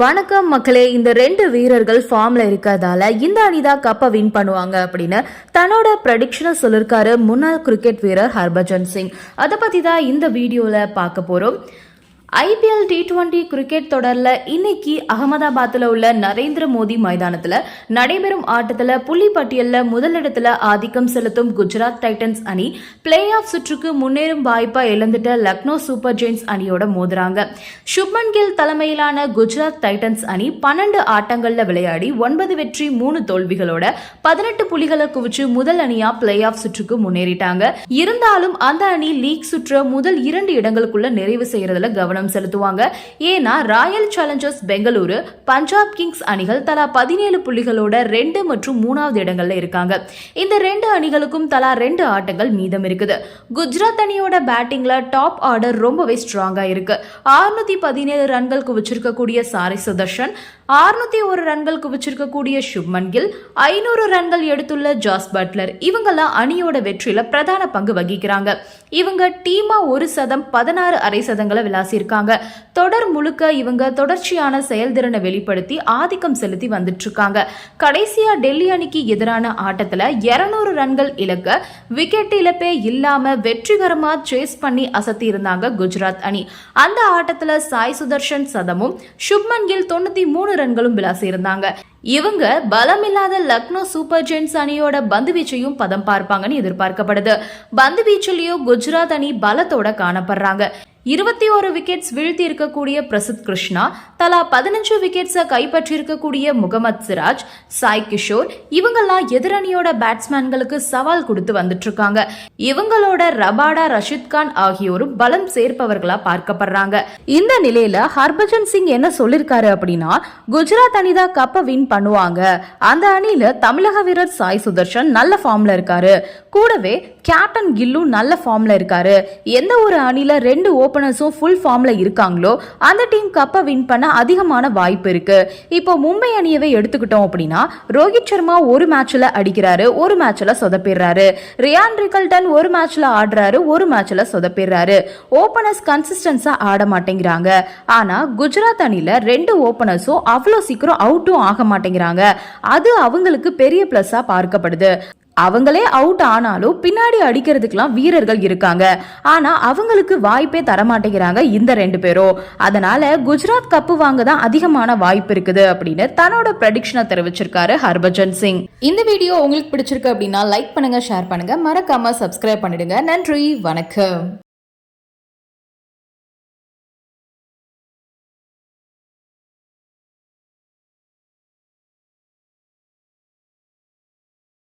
வணக்கம் மக்களே இந்த ரெண்டு வீரர்கள் ஃபார்ம்ல இருக்கிறதால இந்த அணி தான் கப்பை வின் பண்ணுவாங்க அப்படின்னு தன்னோட ப்ரடிக்ஷனை சொல்லிருக்காரு முன்னாள் கிரிக்கெட் வீரர் ஹர்பஜன் சிங். அதை பத்தி தான் இந்த வீடியோல பார்க்க போறோம். ஐபிஎல் டி டுவெண்டி கிரிக்கெட் தொடரில் இன்னைக்கு அகமதாபாத்தில் உள்ள நரேந்திர மோடி மைதானத்துல நடைபெறும் ஆட்டத்துல புள்ளி பட்டியல்ல முதலிடத்துல ஆதிக்கம் செலுத்தும் குஜராத் டைட்டன்ஸ் அணி பிளே ஆஃப் சுற்றுக்கு முன்னேறும் வாய்ப்பை இழந்துட்ட லக்னோ சூப்பர் ஜெயின்ஸ் அணியோட மோதுறாங்க. சுப்மன் கில் தலைமையிலான குஜராத் டைட்டன்ஸ் அணி பன்னெண்டு ஆட்டங்கள்ல விளையாடி ஒன்பது வெற்றி மூணு தோல்விகளோட பதினெட்டு புள்ளிகளை குவிச்சு முதல் அணியா பிளே ஆஃப் சுற்றுக்கு முன்னேறிட்டாங்க. இருந்தாலும் அந்த அணி லீக் சுற்ற முதல் இரண்டு இடங்களுக்குள்ள நிறைவு செய்யறதுல கவனம் செலுத்துவாங்க. ஏன்னா Royal Challengers Bengaluru Punjab Kings அணிகள் தலா பதினேழு புள்ளிகளோட ரெண்டு மற்றும் மூணாவது இடங்கள்ல இருக்காங்க. இந்த ரெண்டு அணிகளுக்கும் தலா ரெண்டு ஆட்டங்கள் மீதம் இருக்குது. குஜராத் அணியோட பேட்டிங்ல டாப் ஆர்டர் ரொம்பவே ஸ்ட்ராங்கா இருக்கு. ஆறுநூத்தி பதினேழு ரன்கள் குவிச்சிருக்கக்கூடிய சாரி சுதர்ஷன் அறுநூத்தி ஒரு ரன்கள் குவிச்சிருக்கக்கூடிய சுப்மன் கில் ஐநூறு ரன்கள் எடுத்துள்ள ஜாஸ் பட்லர். இவங்கெல்லாம் அணியோட வெற்றியில பிரதான பங்கு வகிக்கிறாங்க. இவங்க டீமா ஒரு சதம் பதினாறு அரை சதங்களை விளாசியிருக்காங்க தொடர் முழுக்க இவங்க தொடர்ச்சியான செயல்திறனை வெளிப்படுத்தி ஆதிக்கம் செலுத்தி வந்துட்டு இருக்காங்க கடைசியா டெல்லி அணிக்கு எதிரான ஆட்டத்துல இருநூறு ரன்கள் இழக்க விக்கெட் இழப்பே இல்லாம வெற்றிகரமா சேஸ் பண்ணி அசத்தி இருந்தாங்க குஜராத் அணி. அந்த ஆட்டத்துல சாய் சுதர்ஷன் சதமும் சுப்மன் கில் தொண்ணூத்தி மூணு ரன்களும் விளாசியிருந்தாங்க. இவங்க பலமில்லாத லக்னோ சூப்பர் ஜெயின்ஸ் அணியோட பந்து வீச்சையும் பதம் பார்ப்பாங்கன்னு எதிர்பார்க்கப்படுது. பந்து வீச்சிலையும் குஜராத் அணி பலத்தோட காணப்படுறாங்க. இருபத்தி ஒரு விக்கெட்ஸ் வீழ்த்தி இருக்கக்கூடிய பிரசித் கிருஷ்ணா தலா பதினஞ்சு விக்கெட்ஸை கைப்பற்றியிருக்கக்கூடிய முகமது சிராஜ் சாய் கிஷோர் இவங்கெல்லாம் எதிரணியோட பேட்ஸ்மேன்களுக்கு சவால் கொடுத்து வந்துட்டு இருக்காங்க இவங்களோட ரபாடா ரஷித் கான் ஆகியோரும் பலம் சேர்ப்பவர்களா பார்க்கப்படுறாங்க. இந்த நிலையில ஹர்பஜன் சிங் என்ன சொல்லிருக்காரு அப்படின்னா குஜராத் அணி தான் கப்பை வின் பண்ணுவாங்க. அந்த அணியில தமிழக வீரர் சாய் சுதர்ஷன் நல்ல ஃபார்ம்ல இருக்காரு. கூடவே கேப்டன் கில்லும் நல்ல ஃபார்ம்ல இருக்காரு. எந்த ஒரு அணில ரெண்டு ஓப்பனர்ஸும் ஃபுல் ஃபார்ம்ல இருக்காங்களோ அந்த டீம் கப்பை வின் பண்ண அதிகமான வாய்ப்பு இருக்கு. இப்போ மும்பை அணியவே எடுத்துக்கிட்டோம் அப்படின்னா ரோஹித் சர்மா ஒரு மேட்ச்ல அடிக்கிறாரு ஒரு மேட்ச்ல சொதப்பிடுறாரு. ரியான் ரிகல்டன் ஒரு மேட்ச்ல ஆடுறாரு ஒரு மேட்ச்ல சொதப்பிடுறாரு. ஓப்பனர்ஸ் கன்சிஸ்டன்ஸா ஆட மாட்டேங்கிறாங்க. ஆனா குஜராத் அணியில ரெண்டு ஓப்பனர்ஸும் அவ்வளோ சீக்கிரம் அவுட்டும் ஆக மாட்டேங்கிறாங்க. அது அவங்களுக்கு பெரிய பிளஸ்ஸா பார்க்கப்படுது. அவங்களே அவுட் ஆனாலும் பின்னாடி அடிக்கிறதுக்கெல்லாம் வீரர்கள் இருக்காங்க. ஆனா அவங்களுக்கு வாய்ப்பே தர மாட்டேங்கிறாங்க இந்த ரெண்டு பேரும். அதனால குஜராத் கப்பு வாங்க தான் அதிகமான வாய்ப்பு இருக்குது அப்படின்னு தன்னோட ப்ரடிக்ஷனை தெரிவிச்சிருக்காரு ஹர்பஜன் சிங். இந்த வீடியோ உங்களுக்கு பிடிச்சிருக்கு அப்படின்னா லைக் பண்ணுங்க ஷேர் பண்ணுங்க. மறக்காம சப்ஸ்கிரைப் பண்ணிடுங்க. நன்றி வணக்கம்.